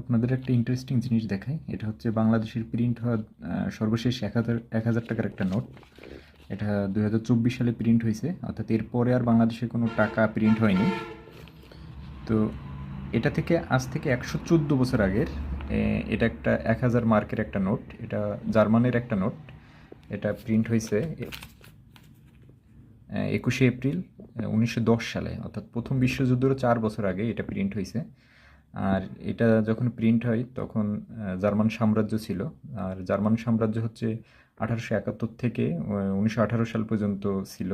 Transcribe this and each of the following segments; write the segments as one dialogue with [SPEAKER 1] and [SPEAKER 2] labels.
[SPEAKER 1] আপনাদের একটা ইন্টারেস্টিং জিনিস দেখাই। এটা হচ্ছে বাংলাদেশের প্রিন্ট হওয়া সর্বশেষ এক হাজার এক হাজার টাকার একটা নোট এটা দুই হাজার চব্বিশ সালে প্রিন্ট হয়েছে, অর্থাৎ এরপরে আর বাংলাদেশে কোনো টাকা প্রিন্ট হয়নি। তো এটা থেকে আজ থেকে একশো চোদ্দ বছর আগের এটা একটা এক হাজার মার্কের একটা নোট এটা জার্মানের একটা নোট এটা প্রিন্ট হয়েছে একুশে এপ্রিল উনিশশো দশ সালে, অর্থাৎ প্রথম বিশ্বযুদ্ধেরও চার বছর আগে এটা প্রিন্ট হয়েছে। আর এটা যখন প্রিন্ট হয়, তখন জার্মান সাম্রাজ্য ছিল। আর জার্মান সাম্রাজ্য হচ্ছে আঠারোশো একাত্তর থেকে উনিশশো আঠারো সাল পর্যন্ত ছিল।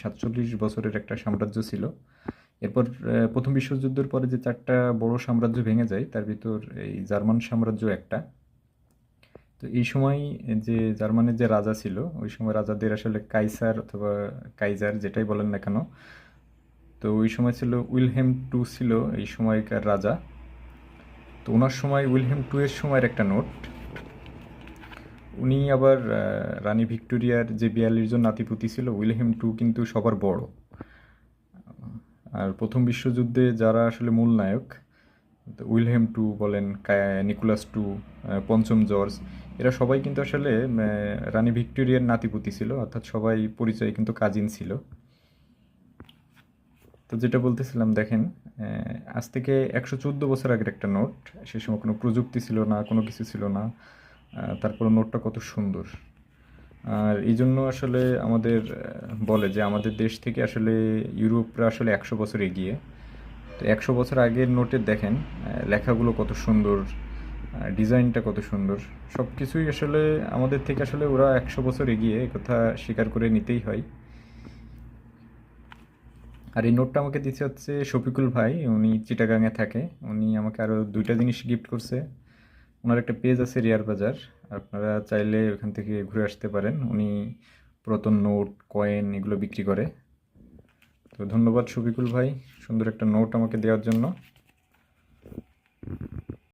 [SPEAKER 1] সাতচল্লিশ বছরের একটা সাম্রাজ্য ছিল। এরপর প্রথম বিশ্বযুদ্ধের পরে যে চারটা বড় সাম্রাজ্য ভেঙে যায়, তার ভিতর এই জার্মান সাম্রাজ্য একটা। তো এই সময় যে জার্মানের যে রাজা ছিল, ওই সময় রাজাদের আসলে কাইসার অথবা কাইজার যেটাই বলেন না কেন, তো ওই সময় ছিল উইলহেম টু ছিল এই সময়কার রাজা। তো ওনার সময় উইলহেম টু এর সময়ের একটা নোট। উনি আবার রানী ভিক্টোরিয়ার যে বিয়াল্লিশ জন নাতিপুতি ছিল, উইলহেম টু কিন্তু সবার বড়। আর প্রথম বিশ্বযুদ্ধে যারা আসলে মূল নায়ক, উইলহেম টু বলেন নিকোলাস টু পঞ্চম জর্জ, এরা সবাই কিন্তু আসলে রানী ভিক্টোরিয়ার নাতিপুতি ছিল, অর্থাৎ সবাই পরিচয় কিন্তু কাজিন ছিল। তো যেটা বলতেছিলাম, দেখেন আজ থেকে একশো চোদ্দ বছর আগের একটা নোট। সে সময় কোনো প্রযুক্তি ছিল না, কোনো কিছু ছিল না। তারপরে নোটটা কত সুন্দর। আর এই জন্য আসলে আমাদের বলে যে আমাদের দেশ থেকে আসলে ইউরোপরা আসলে একশো বছর এগিয়ে। তো একশো বছর আগের নোটের দেখেন লেখাগুলো কত সুন্দর ডিজাইনটা কত সুন্দর। সব কিছুই আসলে আমাদের থেকে আসলে ওরা একশো বছর এগিয়ে কথা স্বীকার করে নিতেই হয়। আর এই নোটটা আমাকে দিচ্ছে হচ্ছে শফিকুল ভাই, উনি চিটাগাঙে থাকে। উনি আমাকে আরও দুইটা জিনিস গিফট করছে। ওনার একটা পেজ আছে রিয়ার বাজার। আপনারা চাইলে ওখান থেকে ঘুরে আসতে পারেন। উনি পুরাতন নোট কয়েন এগুলো বিক্রি করে। তো ধন্যবাদ শফিকুল ভাই, সুন্দর একটা নোট আমাকে দেওয়ার জন্য।